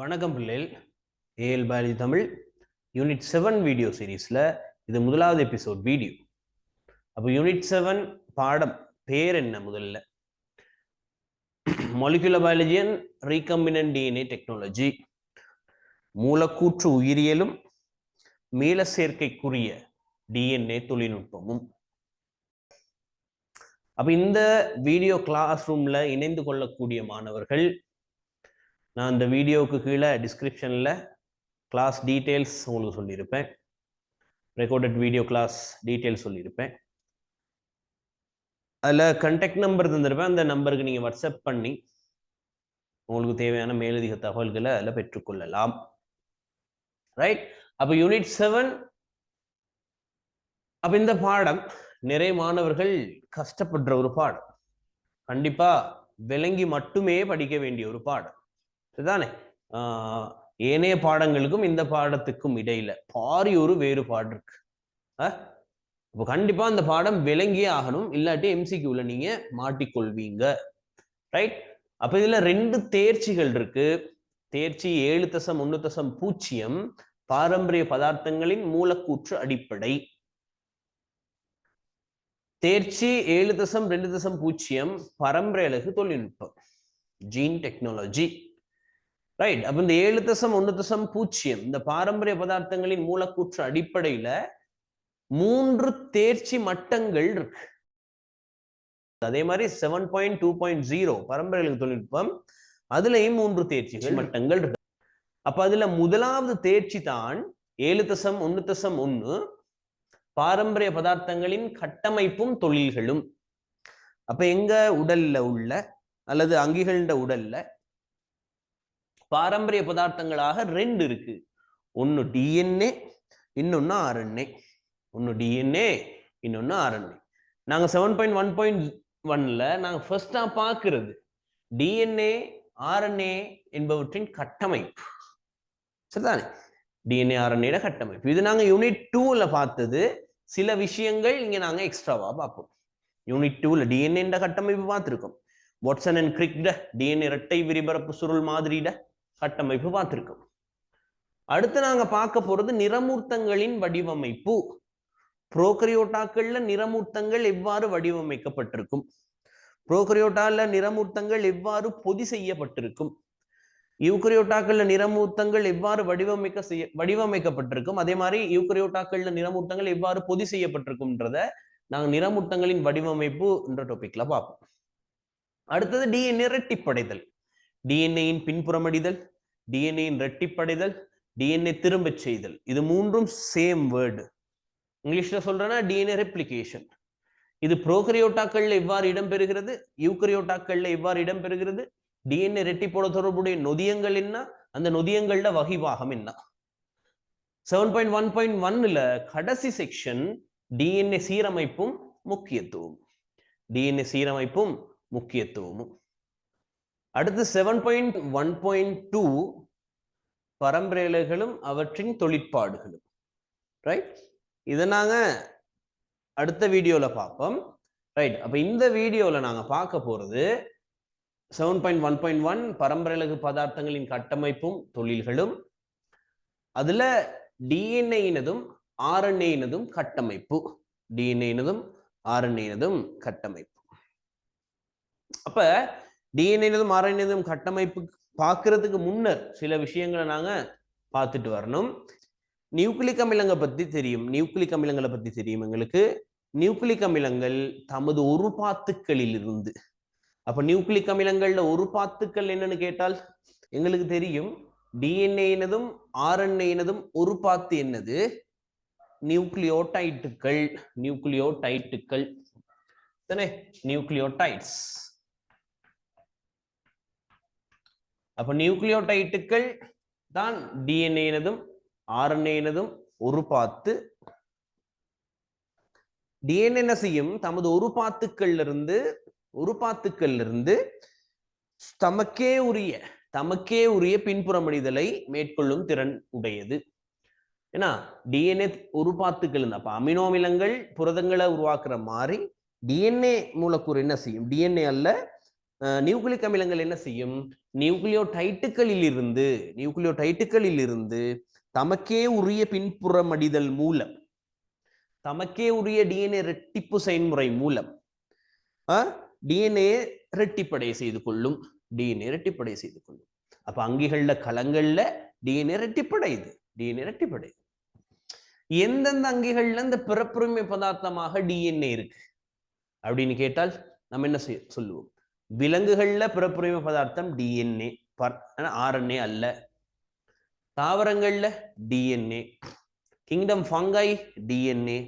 வணக்கம் பிள்ளைகள். A L Bharathi Tamil unit seven video சீரீஸில் இது முதலாவது எபிசோட் வீடியோ அப்போ யூனிட் செவன் பாடம் பேர் என்ன முதல்ல? Molecular biology and recombinant DNA technology மூலக்கூற்று உயிரியலும் மீள சேர்க்கைக்குரிய டிஎன்ஏ தொழில்நுட்பமும். அப்போ இந்த வீடியோ கிளாஸ் ரூமில் இணைந்து கொள்ளக்கூடிய மாணவர்கள் நான் இந்த வீடியோவுக்கு கீழே டிஸ்கிரிப்ஷனில் கிளாஸ் டீட்டெயில்ஸ் உங்களுக்கு சொல்லியிருப்பேன். ரெக்கார்டட் வீடியோ கிளாஸ் டீட்டெயில்ஸ் சொல்லியிருப்பேன். அதில் கண்டெக்ட் நம்பர் தந்திருப்பேன். அந்த நம்பருக்கு நீங்கள் வாட்ஸ்அப் பண்ணி உங்களுக்கு தேவையான மேலதிக தகவல்களை அதில் பெற்றுக்கொள்ளலாம். ரைட் அப்போ யூனிட் செவன் அப்போ இந்த பாடம் நிறைய மாணவர்கள் கஷ்டப்படுற ஒரு பாடம். கண்டிப்பாக விளங்கி மட்டுமே படிக்க வேண்டிய ஒரு பாடம். சரிதானே ஆஹ் ஏனைய பாடங்களுக்கும் இந்த பாடத்துக்கும் இடையில பாரி ஒரு வேறுபாடு இருக்கு. இப்போ கண்டிப்பா அந்த பாடம் விளங்கியே ஆகணும். இல்லாட்டி எம்சிக்யூல நீங்க மாட்டிக்கொள்வீங்க. ரைட் அப்ப இதுல ரெண்டு தேர்ச்சிகள் இருக்கு. தேர்ச்சி ஏழு தசம் ஒன்னு தசம் பூஜ்ஜியம் பாரம்பரிய பதார்த்தங்களின் மூலக்கூற்று அடிப்படை. தேர்ச்சி ஏழு தசம் ரெண்டு தசம் பூஜ்ஜியம் பரம்பரை அழகு தொழில்நுட்பம். ஜீன் டெக்னாலஜி ரைட் அப்ப இந்த ஏழு தசம் ஒன்று தசம் பூஜ்ஜியம் இந்த பாரம்பரிய பதார்த்தங்களின் மூலக்கூற்று அடிப்படையில மூன்று தேர்ச்சி மட்டங்கள் இருக்கு. அதே மாதிரி seven point two point zero பரம்பரை தொழில்நுட்பம் அதுலயும் மூன்று தேர்ச்சி மட்டங்கள் இருக்கு. அப்ப அதுல முதலாவது தேர்ச்சி தான் ஏழு தசம் ஒன்னு தசம் ஒன்னு பாரம்பரிய பதார்த்தங்களின் கட்டமைப்பும் தொழில்களும். அப்ப எங்க உடல்ல உள்ள அல்லது அங்கிகள உடல்ல பாரம்பரிய பதார்த்தங்களாக ரெண்டு இருக்கு. ஒன்னு டிஎன்ஏ இன்னொன்னு ஆர்என்ஏ ஒன்னு டிஎன்ஏ இன்னொன்னு ஆர்என்ஏ நாங்க செவன் பாயிண்ட் ஒன் பாயிண்ட் ஒன்ல நாங்க ஃபர்ஸ்டா பாக்குறது டிஎன்ஏ ஆர்என்ஏ என்பவற்றின் கட்டமைப்பு. சரிதானே? டிஎன்ஏ ஆர்என்ஏட கட்டமைப்பு. இது நாங்க யூனிட் டூல பார்த்தது. சில விஷயங்கள் இங்க நாங்க எக்ஸ்ட்ராவா பார்ப்போம். யூனிட் டூல டிஎன்ஏன்ற கட்டமைப்பு பார்த்துருக்கோம். வாட்ஸன் அண்ட் கிரிக்ட டிஎன்ஏ இரட்டை விரிபரப்பு சுருள் மாதிரிட கட்டமைப்பு பார்த்திருக்கோம். அடுத்து நாங்க பார்க்க போறது நிறமூர்த்தங்களின் வடிவமைப்பு. புரோக்கரியோட்டாக்கள்ல நிறமூர்த்தங்கள் எவ்வாறு வடிவமைக்கப்பட்டிருக்கும்? புரோக்கரியோட்டால நிறமூர்த்தங்கள் எவ்வாறு பொதி செய்யப்பட்டிருக்கும்? யூக்கரியோட்டாக்கள்ல நிறமூர்த்தங்கள் எவ்வாறு வடிவமைக்க செய்ய வடிவமைக்கப்பட்டிருக்கும்? அதே மாதிரி யூக்கரியோட்டாக்கள்ல நிறமூர்த்தங்கள் எவ்வாறு பொதி செய்யப்பட்டிருக்கும்ன்றத நாங்க நிறமூர்த்தங்களின் வடிவமைப்பு என்ற டாபிக்ல பார்ப்போம். அடுத்தது டிஎன்ஏ ரெட்டிப்படைதல். டிஎன்ஏயின் பின்புறமடிதல் டிஎன்ஏயின் ரெட்டிப்படைதல் டிஎன்ஏ திரும்பச் செய்தல். இது மூன்றும் சேம் வேர்டு இங்கிலீஷ்ல சொல்றேன்னா டிஎன்ஏ ரெப்ளிகேஷன் இது புரோகரியோட்டாக்கள்ல எவ்வாறு இடம்பெறுகிறது? யூக்கரியோட்டாக்கள்ல எவ்வாறு இடம்பெறுகிறது? டிஎன்ஏ ரெட்டிப்போட தொடர்புடைய நொதியங்கள் என்ன? அந்த நொதியங்கள்ல வகிவாகம் என்ன? செவன் பாயிண்ட் ஒன் பாயிண்ட் ஒன்னுல கடைசி செக்ஷன் டிஎன்ஏ சீரமைப்பும் முக்கியத்துவம். டிஎன்ஏ சீரமைப்பும் முக்கியத்துவமும். அடுத்து seven point one point two பரம்பரைகளும் அவற்றின் தொழிற்பாடுகளும். ரைட் இதை நாங்க அடுத்த வீடியோல பார்ப்போம். ரைட் அப்ப இந்த வீடியோல நாங்க பார்க்க போறது seven point one point one பரம்பரையலகு பதார்த்தங்களின் கட்டமைப்பும் தொழில்களும் அதுல டிஎன்ஏனதும் ஆர்என்ஏனதும் கட்டமைப்பு. டிஎன்ஏனதும் ஆர்என்ஏனதும் கட்டமைப்பு. அப்ப டிஎன்ஏனதும் ஆர்என்ஏதும் கட்டமைப்பு பார்க்கறதுக்கு முன்னர் சில விஷயங்களை நாங்க பார்த்துட்டு வரணும். நியூக்ளிக் அமிலங்களை பத்தி தெரியும். நியூக்ளிக் அமிலங்களை பத்தி தெரியும் எங்களுக்கு. நியூக்ளிக் அமிலங்கள் தமது ஒரு பாத்துக்களில் இருந்து அப்போ நியூக்ளிக் அமிலங்கள்ல ஒரு பாத்துக்கள் என்னன்னு கேட்டால் எங்களுக்கு தெரியும். டிஎன்ஏனதும் ஆர்என்ஏனதும் ஒரு பாத்து என்னது? நியூக்ளியோடைட்டுகள். நியூக்ளியோடைட்டுகள். தானே? நியூக்ளியோடைட்ஸ். அப்ப நியூக்ளியோடைட்டுகள் தான் டிஎன்ஏனதும் ஆர்என்ஏனதும் ஒரு பாத்து டிஎன்ஏ செய்யும் தமது ஒரு பாத்துக்கள்ல இருந்து ஒரு பாத்துக்கள்ல இருந்து தமக்கே உரிய தமக்கே உரிய பின்புறமடிதலை மேற்கொள்ளும் திறன் உடையது. ஏன்னா டிஎன்ஏ ஒரு பாத்துக்கள் அப்ப அமினோ அமிலங்கள் புரதங்களை உருவாக்குற மாதிரி டிஎன்ஏ மூலக்கூறு என்ன செய்யும்? டிஎன்ஏ அல்ல நியூக்ளிக் அமிலங்கள் என்ன செய்யும்? நியூக்ளியோடைட்டுகளில் இருந்து நியூக்ளியோடைட்டுகளில் இருந்து தமக்கே உரிய பின்புற மடிதல் மூலம் தமக்கே உரிய டிஎன்ஏ ரெட்டிப்பு செயல்முறை மூலம் டிஎன்ஏ ரெட்டிப்படை செய்து கொள்ளும். டிஎன்ஏ ரெட்டிப்படை செய்து கொள்ளும். அப்ப அங்கிகள்ல களங்கள்ல டிஎன்ஏ ரெட்டிப்படையுது டிஎன்ஏ ரெட்டிப்படையுது எந்தெந்த அங்கிகள்ல இந்த பிறப்புரிமை பதார்த்தமாக டிஎன்ஏ இருக்கு? அப்படின்னு கேட்டால் நம்ம என்ன செய்ய சொல்லுவோம். விலங்குகள்ல பிறப்புரிமை பதார்த்தம் டிஎன்ஏ ஆர்என்ஏ அல்ல. தாவரங்கள்ல டிஎன்ஏ கிங்டம் ஃபங்காய் டிஎன்ஏ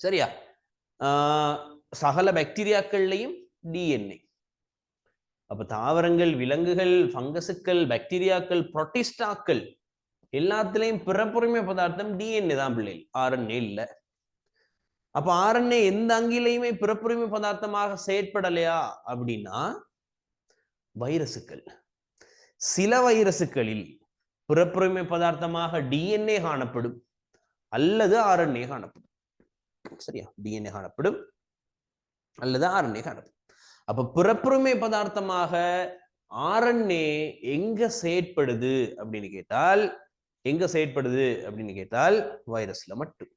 சரியா? ஆஹ் சகல பாக்டீரியாக்கள்லையும் டிஎன்ஏ அப்ப தாவரங்கள் விலங்குகள் ஃபங்கஸுக்கள் பாக்டீரியாக்கள் புரோட்டிஸ்டாக்கள் எல்லாத்துலயும் பிறப்புரிமை பதார்த்தம் டிஎன்ஏ தான் பிள்ளைகள். ஆர்என்ஏ இல்ல. அப்ப ஆர்என்ஏ எந்த அங்கிலையுமே பிறப்புரிமை பதார்த்தமாக செயற்படலையா? அப்படின்னா வைரசுக்கள். சில வைரசுகளில் பிறப்புரிமை பதார்த்தமாக டிஎன்ஏ காணப்படும் அல்லது ஆர்என்ஏ காணப்படும். சரியா? டிஎன்ஏ காணப்படும் அல்லது ஆர்என்ஏ காணப்படும். அப்ப பிறப்புரிமை பதார்த்தமாக ஆர்என்ஏ எங்க செயற்படுது? அப்படின்னு கேட்டால் எங்க செயற்படுது? அப்படின்னு கேட்டால் வைரஸ்ல மட்டும்.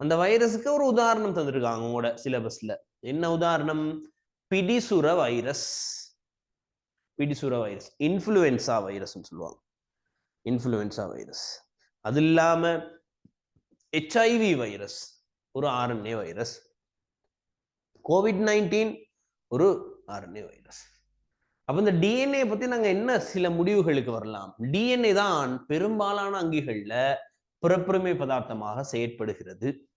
அந்த வைரஸுக்கு ஒரு உதாரணம் தந்திருக்காங்க உங்களோட சிலபஸ்ல என்ன உதாரணம்? பிடிசுர வைரஸ். பிடிசுர வைரஸ். இன்ஃப்ளூயன்சா வைரஸ்ன்னு சொல்லுவாங்க. Influenza virus. அது இல்லாம ஹெச்ஐவி வைரஸ். ஒரு ஆர்என்ஏ வைரஸ். கோவிட் நைன்டீன் ஒரு ஆர்என்ஏ வைரஸ். அப்ப இந்த டிஎன்ஏ பத்தி நாங்க என்ன சில முடிவுகளுக்கு வரலாம்? டிஎன்ஏ தான் பெரும்பாலான அங்கிகள்ல பிறப்புரிமை பதார்த்தமாக செயற்படுகிறது.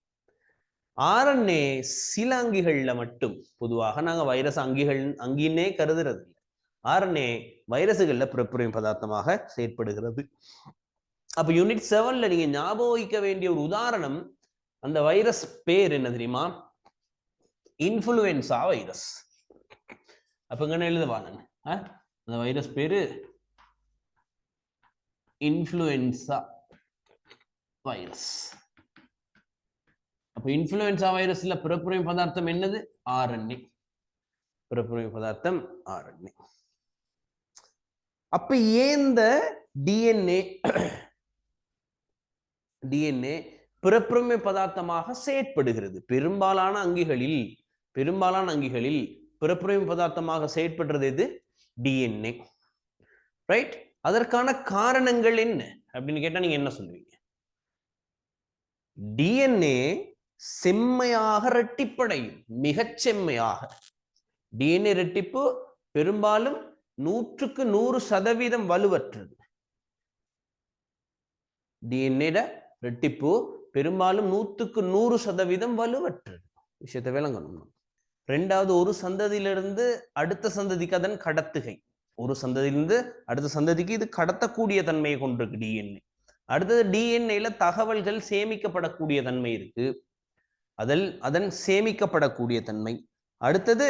ஆர்என்ஏ சில அங்கிகள்ல மட்டும் பொதுவாக நாங்க வைரஸ் அங்கிகள் அங்கின்னே கருதுறது இல்லை. ஆர்என்ஏ வைரஸுகளில் பிறப்புரிமை பதார்த்தமாக செயற்படுகிறது. அப்போ யூனிட் செவன்ல நீங்க ஞாபகம் வைக்க வேண்டிய ஒரு உதாரணம் அந்த வைரஸ் பேர் என்ன தெரியுமா? Influenza virus. அப்ப இங்க எழுதுவாங்க அந்த வைரஸ் பேரு இன்ஃப்ளூயன்சா வைரஸ். அப்போ இன்ஃப்ளூயன்சா வைரஸ்ல பிறப்புரிமை பதார்த்தம் என்னது? ஆர்என்ஏ பிறப்புரிமை பதார்த்தம் ஆர்என்ஏ அப்ப ஏன் இந்த டிஎன்ஏ டிஎன்ஏ பிறப்புரிமை பதார்த்தமாக செயற்படுகிறது? பெரும்பாலான அங்கிகளில் பெரும்பாலான அங்கிகளில் பிறப்புரிமை பதார்த்தமாக செயற்படுறது எது? டிஎன்ஏ ரைட் அதற்கான காரணங்கள் என்ன? அப்படின்னு கேட்டா நீங்க என்ன சொல்லுவீங்க? டிஎன்ஏ செம்மையாக ரெட்டிப்படையும் மிகச் செம்மையாக. டிஎன்ஏ ரெட்டிப்பு பெரும்பாலும் நூற்றுக்கு நூறு சதவீதம் வலுவற்றது. டிஎன்ஏட ரெட்டிப்பு பெரும்பாலும் நூற்றுக்கு நூறு சதவீதம் வலுவற்றது. விஷயத்தை விளங்கணும் ரெண்டாவது ஒரு சந்ததியிலிருந்து அடுத்த சந்ததிக்கு அதன் கடத்துகை. ஒரு சந்ததியிலிருந்து அடுத்த சந்ததிக்கு இது கடத்தக்கூடிய தன்மையை கொண்டிருக்கு டிஎன்ஏ அடுத்தது டிஎன்ஏல தகவல்கள் சேமிக்கப்படக்கூடிய தன்மை இருக்கு. அதில் அதன் சேமிக்கப்படக்கூடிய தன்மை. அடுத்தது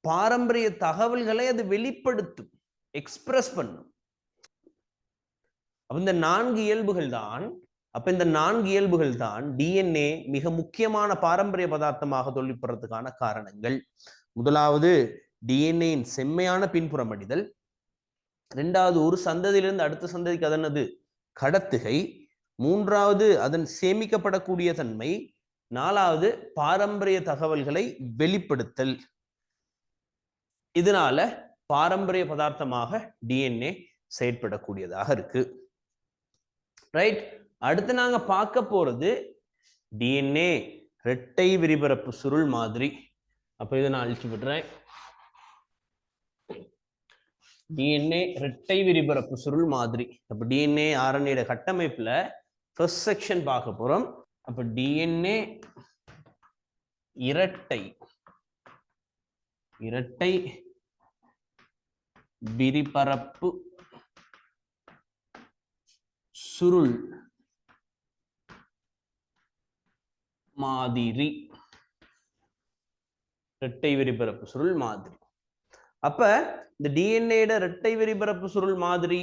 பாரம்பரிய தகவல்களை அது வெளிப்படுத்தும் எக்ஸ்பிரஸ் பண்ணும். அப்ப இந்த நான்கு இயல்புகள் தான் அப்ப இந்த நான்கு இயல்புகள் தான் டிஎன்ஏ மிக முக்கியமான பாரம்பரிய பதார்த்தமாக தொழிற்படுறதுக்கான காரணங்கள். முதலாவது டிஎன்ஏயின் செம்மையான பின்புறம் அடிதல் ரெண்டாவது ஒரு சந்ததியிலிருந்து அடுத்த சந்ததிக்கு அதனது கடத்துகை. மூன்றாவது அதன் சேமிக்கப்படக்கூடிய தன்மை. நாலாவது பாரம்பரிய தகவல்களை வெளிப்படுத்தல். இதனால பாரம்பரிய பதார்த்தமாக டிஎன்ஏ செயற்படக்கூடியதாக இருக்கு. ரைட் அடுத்து நாங்க பார்க்க போறது டிஎன்ஏ இரட்டை விரிபரப்பு சுருள் மாதிரி. அப்ப இதை நான் அழிச்சு விடுறேன். டிஎன்ஏ இரட்டை விரிபரப்பு சுருள் மாதிரி. அப்ப டிஎன்ஏ ஆர்என்ஏட கட்டமைப்புல ஃபர்ஸ்ட் செக்ஷன் பார்க்க போறோம். அப்ப டிஎன்ஏ இரட்டை. இரட்டை விரிபரப்பு சுருள் மாதிரி. இரட்டை விரிபரப்பு சுருள் மாதிரி. அப்ப இந்த டிஎன்ஏட இரட்டை விரிபரப்பு சுருள் மாதிரி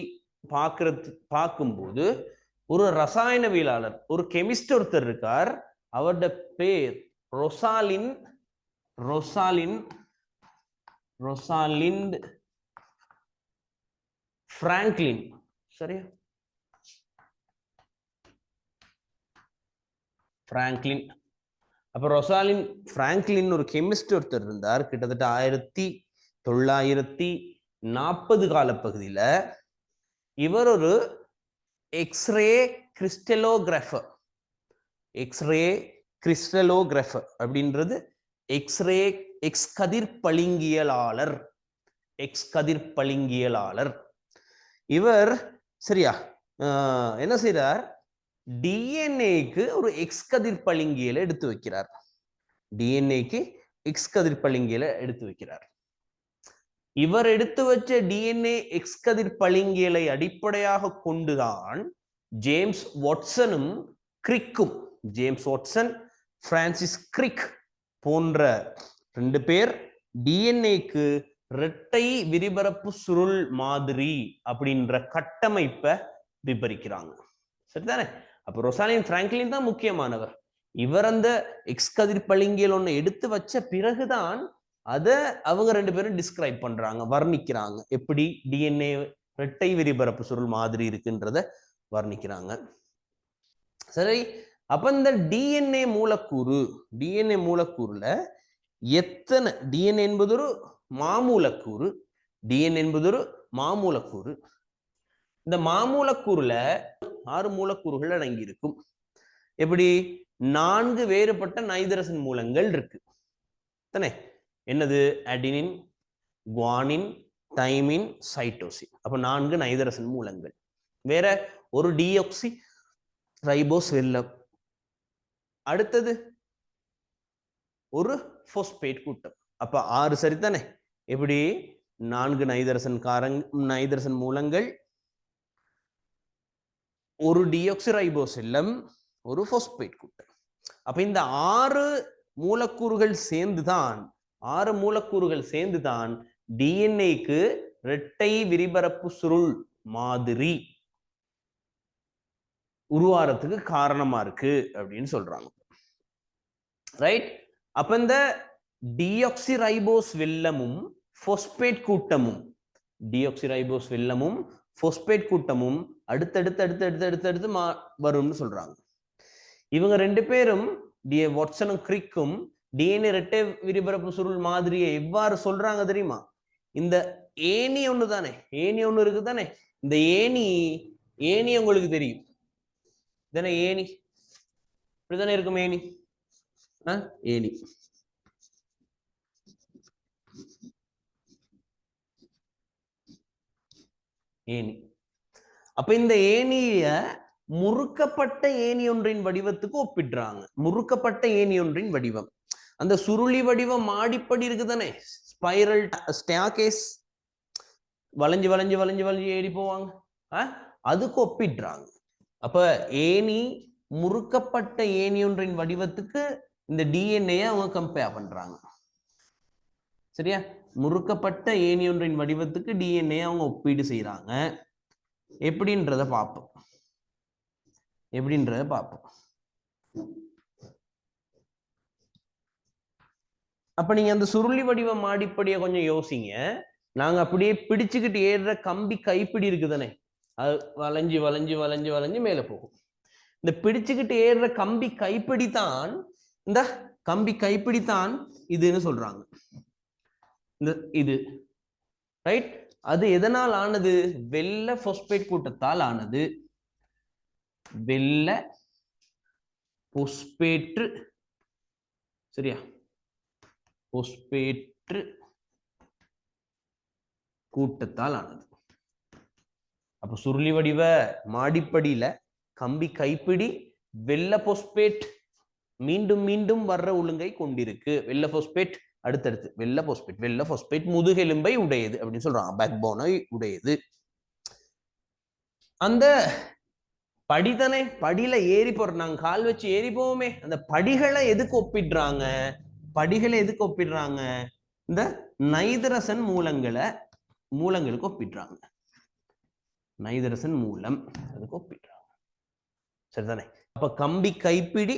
பார்க்கறது பார்க்கும்போது ஒரு ரசாயனவியலாளர் ஒரு கெமிஸ்ட் ஒருத்தர் இருக்கார். அவரோட பேர் ரொசாலின் ரொசாலின் ரொசாலிண்ட் பிராங்க்லின் சரியா? பிராங்க்லின் அப்போ ரொசாலின் பிராங்க்லின் ஒரு கெமிஸ்ட் ஒருத்தர் இருந்தார். கிட்டத்தட்ட ஆயிரத்தி தொள்ளாயிரத்தி நாற்பது காலப்பகுதியில் இவர் ஒரு எக்ஸ்ரே கிறிஸ்டலோகிராஃபர் எக்ஸ்ரே கிறிஸ்டலோகிராஃபர் அப்படின்றது எக்ஸ்ரே எக்ஸ் கதிர் பளிங்கியலாளர் எக்ஸ் கதிர் பளிங்கியலாளர் இவர் சரியா ஆஹ் என்ன செய்கிறார் டிஎன்ஏக்கு ஒரு எக்ஸ் கதிர் பளிங்கியலை எடுத்து வைக்கிறார். டிஎன்ஏக்கு எக்ஸ் கதிர் பளிங்கியலை எடுத்து வைக்கிறார். இவர் எடுத்து வச்ச டிஎன்ஏ எக்ஸ் கதிர் பளிங்கியலை அடிப்படையாக கொண்டுதான் ஜேம்ஸ் வாட்சனும் கிரிக்கும் ஜேம்ஸ் வாட்சன் பிரான்சிஸ் கிரிக் போன்ற ரெண்டு பேர் டிஎன்ஏக்கு இரட்டை விரிபரப்பு சுருள் மாதிரி அப்படின்ற கட்டமைப்பை விபரிக்கிறாங்க சரிதானே? அப்ப ரொசாலின் பிராங்க்லின் தான் முக்கியமானவர். இவர் அந்த எக்ஸ் கதிர் பளிங்கியல் ஒன்று எடுத்து வச்ச பிறகுதான் அதை அவங்க ரெண்டு பேரும் டிஸ்கிரைப் பண்றாங்க வர்ணிக்கிறாங்க. எப்படி டிஎன்ஏ இரட்டை விரிபரப்பு சுருள் மாதிரி இருக்குன்றத வர்ணிக்கிறாங்க. சரி அப்ப இந்த டிஎன்ஏ மூலக்கூறு டிஎன்ஏ மூலக்கூறுல எத்தனை டிஎன்ஏ என்பது ஒரு மாமூலக்கூறு டிஎன்ஏ என்பது ஒரு மாமூலக்கூறு. இந்த மாமூலக்கூறுல ஆறு மூலக்கூறுகள் அடங்கி இருக்கும் எப்படி? நான்கு வேறுபட்ட நைதரசன் மூலங்கள் இருக்கு. தானே என்னது? Adenine guanine thymine cytosine. அப்போ நான்கு நைதரசன் மூலங்கள். வேற ஒரு டிஆக்சி ரைபோஸ் வெல்லம் அடுத்தது ஒரு ஃபோஸ்பேட் கூட்டம். அப்ப ஆறு சரிதானே? எப்படி? நான்கு நைதரசன் காரங் நைதரசன் மூலங்கள். ஒரு டிஎக்ஸி ரைபோஸ் வெல்லம் ஒரு ஃபோஸ்பேட் கூட்டம். அப்ப இந்த ஆறு மூலக்கூறுகள் சேர்ந்துதான் ஆறு மூலக்கூறுகள் சேர்ந்து தான் டிஎன்ஏக்கு இரட்டை விரிபரப்பு சுருள் மாதிரி உருவாரத்துக்கு காரணமா இருக்கு அப்படின்னு சொல்றாங்க. ரைட் அப்ப இந்த டிஆக்சிரைபோஸ் வெல்லமும் ஃபோஸ்பேட் கூட்டமும் டிஆக்சிரைபோஸ் வெல்லமும் ஃபோஸ்பேட் கூட்டமும் அடுத்தடுத்து அடுத்து அடுத்து அடுத்து அடுத்து மா வரும்னு சொல்றாங்க. இவங்க ரெண்டு பேரும் டி வாட்சனும் கிரிக்கும் டிஎன்ஏ ரெட்டை விரிபரப்பு சுருள் மாதிரியை எவ்வாறு சொல்றாங்க தெரியுமா? இந்த ஏணி ஒண்ணு தானே ஏணி ஒண்ணு இருக்கு தானே இந்த ஏணி ஏணி உங்களுக்கு தெரியும். தானே ஏணி? இப்படிதானே இருக்கும் ஏணி? ஏணி. ஏணி. அப்ப இந்த ஏணிய முறுக்கப்பட்ட ஏணி ஒன்றின் வடிவத்துக்கு ஒப்பிடுறாங்க. முறுக்கப்பட்ட ஏணி ஒன்றின் வடிவம். அந்த சுருளி வடிவம் மாடிப்படி இருக்குதானே? ஸ்பைரல் ஸ்டாகேஸ் வளைஞ்சு வளைஞ்சு வளைஞ்சு வளைஞ்சு ஏறி போவாங்க. அதுக்கு ஒப்பிடுறாங்க. அப்ப ஏணி முறுக்கப்பட்ட ஏணி ஒன்றின் வடிவத்துக்கு இந்த டிஎன்ஏ அவங்க கம்பேர் பண்றாங்க. சரியா? முறுக்கப்பட்ட ஏணி ஒன்றின் வடிவத்துக்கு டிஎன்ஏ அவங்க ஒப்பீடு செய்யறாங்க எப்படின்றத பார்ப்போம் எப்படின்றத பார்ப்போம் அப்ப நீங்க அந்த சுருளி வடிவ மாடிப்படிய கொஞ்சம் யோசிங்க. நாங்க அப்படியே பிடிச்சுக்கிட்டு ஏறுற கம்பி கைப்பிடி இருக்குதானே? அது வளைஞ்சு வளைஞ்சு வளைஞ்சு வளைஞ்சு மேல போகும். இந்த பிடிச்சுக்கிட்டு ஏறுற கம்பி கைப்பிடி தான் இந்த கம்பி கைப்பிடி தான் இதுன்னு சொல்றாங்க. இந்த இது. ரைட் அது எதனால் ஆனது? வெள்ள பொஸ்பேட் கூட்டத்தால் ஆனது. வெள்ள பொஸ்பேற்று சரியா? பொஸ்பேற்று கூட்டத்தால் ஆனது. அப்ப சுருளி வடிவ மாடிப்படியில கம்பி கைப்பிடி வெள்ள பொஸ்பேட் மீண்டும் மீண்டும் வர்ற ஒழுங்கை கொண்டிருக்கு. வெள்ள பொஸ்பேட் அடுத்தடுத்து வெள்ள பொஸ்பேட் வெள்ள பொஸ்பேட் முதுகெலும்பை உடையது அப்படின்னு சொல்றான் பேக் போனை உடையது. அந்த படிதானே படியில ஏறி போற நாங்க கால் வச்சு ஏறி போவோமே அந்த படிகளை எதுக்கு ஒப்பிடுறாங்க? படிகளை எதுக்கு ஒப்பிடுறாங்க? இந்த நைதரசன் மூலங்களை மூலங்களுக்கு ஒப்பிடுறாங்க. நைதரசன் மூலம் அதுக்கு ஒப்பிடுறாங்க. சரிதானே? அப்ப கம்பி கைப்பிடி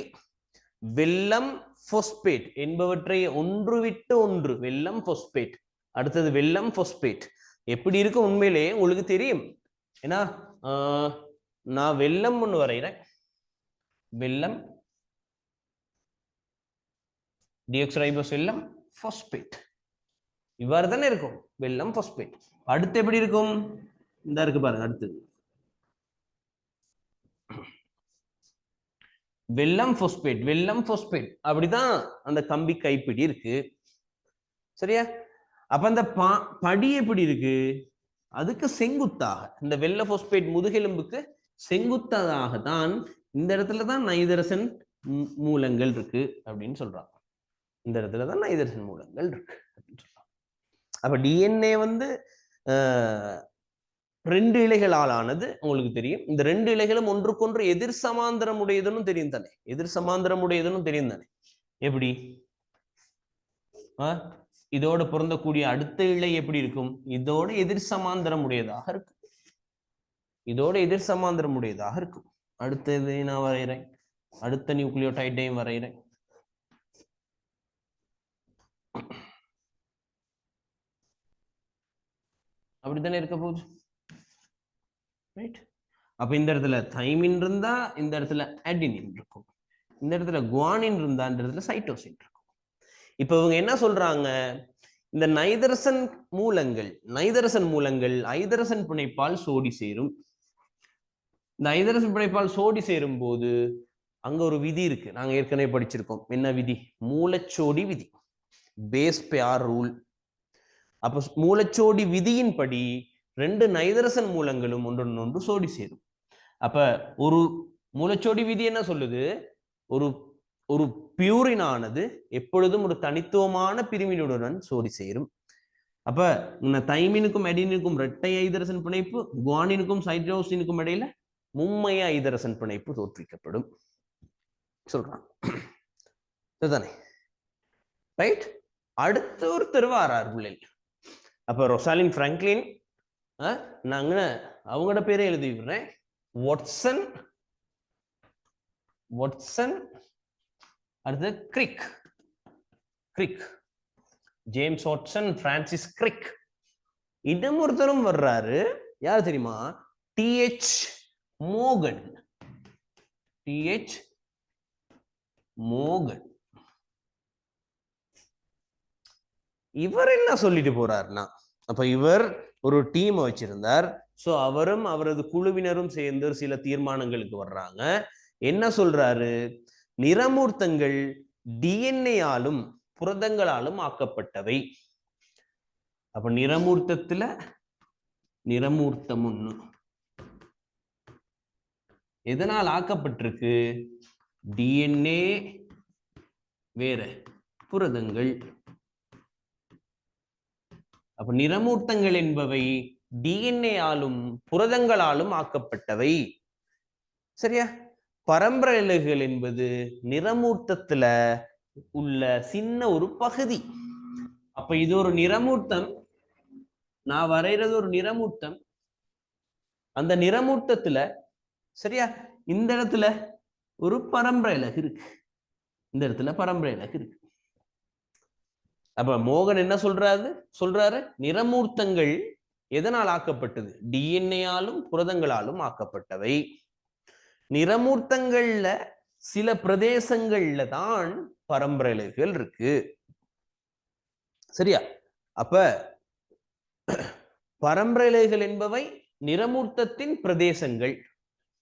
வெள்ளம் பொஸ்பேட் என்பவற்றை ஒன்று விட்டு ஒன்று வெள்ளம் பொஸ்பேட் அடுத்தது வெல்லம் பொஸ்பேட் எப்படி இருக்கு உண்மையிலேயே உங்களுக்கு தெரியும். ஏன்னா நான் வெள்ளம் ஒன்று வரைகிறேன். வெல்லம் டியோக்சரைபோஸ் வெல்லம் ஃபோஸ்பேட் இவ்வாறு தானே இருக்கும். வெல்லம் phosphate. அடுத்து எப்படி இருக்கும்? இந்த இருக்கு பாருங்க அடுத்தது வெல்லம் ஃபோஸ்பேட் வெல்லம் ஃபோஸ்பேட் அப்படிதான் அந்த கம்பி கைப்பிடி இருக்கு. சரியா? அப்ப அந்த படி எப்படி இருக்கு? அதுக்கு செங்குத்தாக. இந்த வெள்ள phosphate முதுகெலும்புக்கு செங்குத்ததாக தான் இந்த இடத்துல தான் நைதரசன் மூ- மூலங்கள் இருக்கு அப்படின்னு சொல்றான். இந்த இடத்துல தான் நைதரசன் மூலங்கள் இருக்கு அப்படின்னு அப்ப டிஎன்ஏ வந்து ஆஹ், ரெண்டு இலைகளால் ஆனது உங்களுக்கு தெரியும். இந்த ரெண்டு இலைகளும் ஒன்றுக்கொன்று எதிர் சமாந்தரம் உடையதுன்னு தெரியும் தானே? எதிர் சமாந்தரம் உடையதுன்னு தெரியும் தானே? எப்படி? இதோட பொருந்தக்கூடிய அடுத்த இலை எப்படி இருக்கும்? இதோட எதிர் சமாந்தரம் உடையதாக இருக்கும். இதோட எதிர் சமாந்தரம் உடையதாக இருக்கும். அடுத்தது நான் வரைகிறேன். அடுத்த நியூக்ளியோடைடையும் வரைகிறேன். அப்படித்தானே இருக்க போகுது? ரைட் அப்ப இந்த இடத்துல தைமின் இருந்தா இந்த இடத்துல அடினின் இருக்கும். இந்த இடத்துல குவானின் இருந்தா இந்த இடத்துல சைட்டோசின் இருக்கும். இப்ப இவங்க என்ன சொல்றாங்க? இந்த நைதரசன் மூலங்கள் நைதரசன் மூலங்கள் ஐதரசன் பிணைப்பால் சோடி சேரும். இந்த ஐதரசன் பிணைப்பால் சோடி சேரும் போது அங்க ஒரு விதி இருக்கு. நாங்க ஏற்கனவே படிச்சிருக்கோம். என்ன விதி? மூலச்சோடி விதி. பேஸ் பேர் ரூல் அப்ப மூலச்சோடி விதியின்படி ரெண்டு நைதரசன் மூலங்களும் ஒன்றொன்று ஒன்று சோடி சேரும். அப்ப ஒரு மூலச்சோடி விதி என்ன சொல்லுது? ஒரு ஒரு பியூரினானது எப்பொழுதும் ஒரு தனித்துவமான பிரிவினுடன் சோடி சேரும். அப்ப தைமினுக்கும் அடினுக்கும் இரட்டை ஐதரசன் பிணைப்பு குவானினுக்கும் சைட்ரோசினுக்கும் இடையில மும்மைய ஐதரசன் பிணைப்பு தோற்றுவிக்கப்படும். சொல்றான். இதுதானே. ரைட் அடுத்து ஒருத்தர் வாரார் பிள்ளைகள் அப்போ ரொசாலின் பிராங்க்லின் அஹ், நாங்க அவங்களோட பேரை எழுதி விடுறேன். வாட்சன் வாட்சன் அடுத்து Crick. Crick. James Watson Francis Crick. இன்னும் ஒருத்தரும் வர்றாரு. யார் தெரியுமா? டிஹெச் மோகன். டிஹெச் மோகன். இவர் என்ன சொல்லிட்டு போறாருன்னா அப்ப இவர் ஒரு டீம் வச்சிருந்தார். சோ அவரும் அவரது குழுவினரும் சேர்ந்து சில தீர்மானங்களுக்கு வர்றாங்க. என்ன சொல்றாரு? நிறமூர்த்தங்கள் டிஎன்ஏயாலும் புரதங்களாலும் ஆக்கப்பட்டவை. அப்ப நிறமூர்த்தத்துல நிறமூர்த்தம் ஒண்ணு. எதனால் ஆக்கப்பட்டிருக்கு? டிஎன்ஏ வேற புரதங்கள். அப்ப நிறமூர்த்தங்கள் என்பவை டிஎன்ஏ ஆலும் புரதங்களாலும் ஆக்கப்பட்டவை. சரியா? பரம்பரை என்பது நிறமூர்த்தத்துல உள்ள சின்ன ஒரு பகுதி. அப்ப இது ஒரு நிறமூர்த்தம். நான் வரைகிறது ஒரு நிறமூர்த்தம். அந்த நிறமூர்த்தத்துல சரியா? இந்த இடத்துல ஒரு பரம்பரை இலகு இருக்கு. இந்த இடத்துல பரம்பரை இலகு இருக்கு. அப்ப மோகன் என்ன சொல்றாரு? சொல்றாரு நிறமூர்த்தங்கள் எதனால் ஆக்கப்பட்டது? டிஎன்ஏயாலும் புரதங்களாலும் ஆக்கப்பட்டவை. நிறமூர்த்தங்கள்ல சில பிரதேசங்கள்ல தான் பரம்பரைகள் இருக்கு. சரியா? அப்ப பரம்பரைகள் என்பவை நிறமூர்த்தத்தின் பிரதேசங்கள்.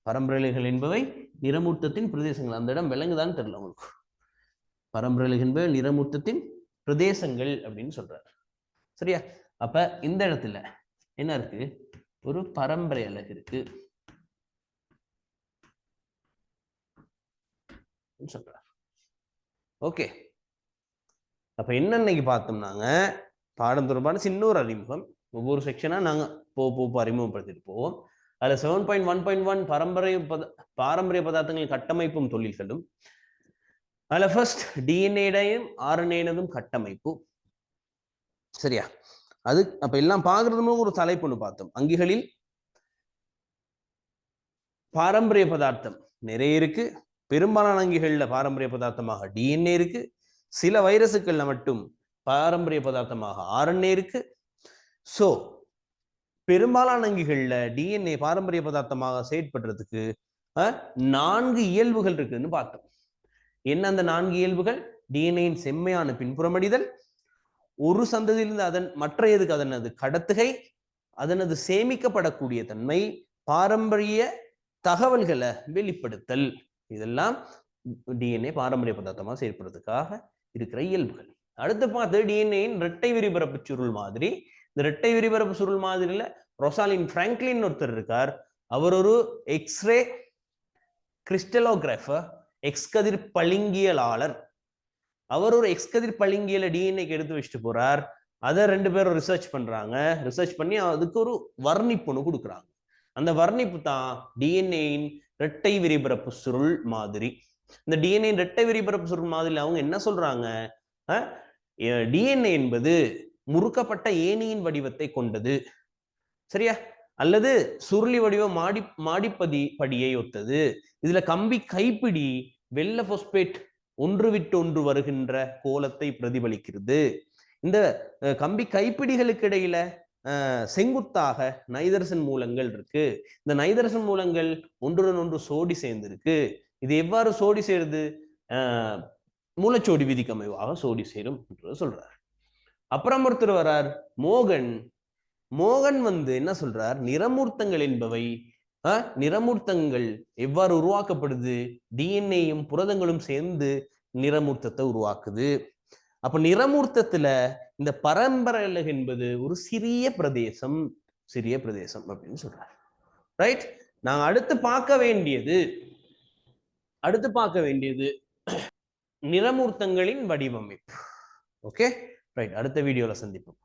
பரம்பரைகள் என்பவை நிறமூர்த்தத்தின் பிரதேசங்கள். அந்த இடம் விளங்குதான்னு தெரியல உங்களுக்கு. பரம்பரைகள் என்பவை நிறமூர்த்தத்தின் பிரதேசங்கள் அப்படின்னு சொல்றாரு. சரியா? அப்ப இந்த இடத்துல என்ன இருக்கு? ஒரு பரம்பரை அழகு இருக்கு. சொல்றார். ஓகே. அப்ப என்ன இன்னைக்கு பார்த்தோம்னாங்க பாடம் தொடர்பான சின்ன ஒரு அறிமுகம். ஒவ்வொரு செக்ஷனா நாங்க போ போ போ அறிமுகப்படுத்திட்டு போவோம். அதுல seven point one point one பரம்பரை பத பாரம்பரிய பதார்த்தங்களின் கட்டமைப்பும் தொழில்களும். அதுல ஃபர்ஸ்ட் டிஎன்ஏடையும் ஆர்என்ஏனதும் கட்டமைப்பு. சரியா? அது அப்ப எல்லாம் பாக்குறது ஒரு தலைப்புன்னு பார்த்தோம். அங்கிகளில் பாரம்பரிய பதார்த்தம் நிறைய இருக்கு. பெரும்பாலான அங்கிகள்ல பாரம்பரிய பதார்த்தமாக டிஎன்ஏ இருக்கு. சில வைரஸுக்கள்ல மட்டும் பாரம்பரிய பதார்த்தமாக ஆர்என்ஏ இருக்கு. சோ பெரும்பாலான வங்கிகள்ல டிஎன்ஏ பாரம்பரிய பதார்த்தமாக செயற்படுறதுக்கு நான்கு இயல்புகள் இருக்குன்னு பார்த்தோம். என்ன அந்த நான்கு இயல்புகள்? டிஎன்ஏயின் செம்மையான பின்புறமடிதல் ஒரு சந்ததியிலிருந்து அதன் மற்ற எதுக்கு? அதனது கடத்துகை அதனது சேமிக்கப்படக்கூடிய தன்மை பாரம்பரிய தகவல்களை வெளிப்படுத்தல். இதெல்லாம் டிஎன்ஏ பாரம்பரிய பதார்த்தமாக செயல்படுறதுக்காக இருக்கிற இயல்புகள். அடுத்து பார்த்து டிஎன்ஏயின் இரட்டை விரிபரப்பு சுருள் மாதிரி. இந்த இரட்டை விரிபரப்பு சுருள் மாதிரியில ரொசாலின் பிராங்க்லின் ஒருத்தர் இருக்கார். அவர் ஒரு எக்ஸ்ரே கிறிஸ்டலோகிராஃபர் எக்ஸ்கதிர் பளிங்கியலாளர். அவர் ஒரு எக்ஸ்கதிர் பளிங்கியல டிஎன்ஏக்கு எடுத்து வச்சுட்டு போறார். அதை ரெண்டு பேரும் ரிசர்ச் பண்றாங்க. ரிசர்ச் பண்ணி அதுக்கு ஒரு வர்ணிப்புன்னு கொடுக்குறாங்க. அந்த வர்ணிப்பு தான் டிஎன்ஏயின் இரட்டை விரிபரப்பு சுருள் மாதிரி. இந்த டிஎன்ஏ இரட்டை விரிபரப்பு சுருள் மாதிரி அவங்க என்ன சொல்றாங்க? டிஎன்ஏ என்பது முறுக்கப்பட்ட ஏணியின் வடிவத்தை கொண்டது. சரியா? அல்லது சுருளி வடிவ மாடி மாடிப்பதி படியை ஒத்தது. இதுல கம்பி கைப்பிடி வெள்ள பொஸ்பேட் ஒன்று விட்டு ஒன்று வருகின்ற கோலத்தை பிரதிபலிக்கிறது. இந்த கம்பி கைப்பிடிகளுக்கு இடையில செங்குத்தாக நைதரசன் மூலங்கள் இருக்கு. இந்த நைதரசன் மூலங்கள் ஒன்றுடன் ஒன்று சோடி சேர்ந்திருக்கு. இது எவ்வாறு சோடி சேருது? மூலச்சோடி விதிக்கு அமைவாக சோடி சேரும் என்று சொல்றார். அப்புறம் ஒருத்தர் வரார் மோகன். மோகன் வந்து என்ன சொல்றார்? நிறமூர்த்தங்கள் என்பவை அஹ், நிறமூர்த்தங்கள் எவ்வாறு உருவாக்கப்படுது? டிஎன்ஏயும் புரதங்களும் சேர்ந்து நிறமூர்த்தத்தை உருவாக்குது. அப்ப நிறமூர்த்தத்துல இந்த பரம்பரை என்பது ஒரு சிறிய பிரதேசம் சிறிய பிரதேசம் அப்படின்னு சொல்றார். ரைட் நான் அடுத்து பார்க்க வேண்டியது அடுத்து பார்க்க வேண்டியது நிறமூர்த்தங்களின் வடிவமைப்பு. ஓகே ரைட் அடுத்த வீடியோல சந்திப்போம்.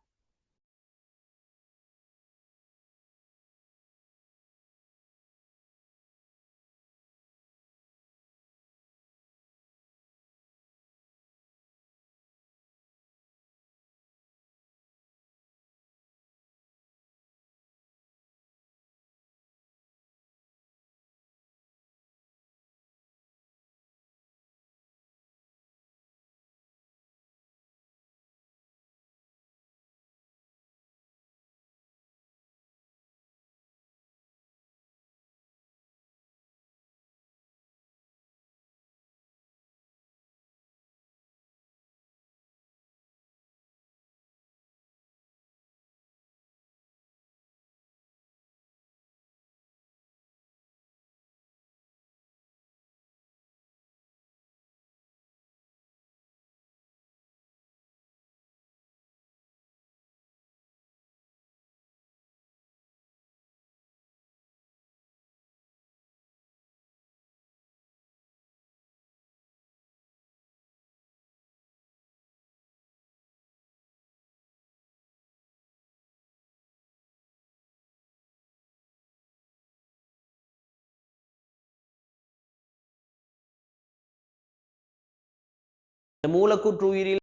மூலக்கூற்று உயிரியல்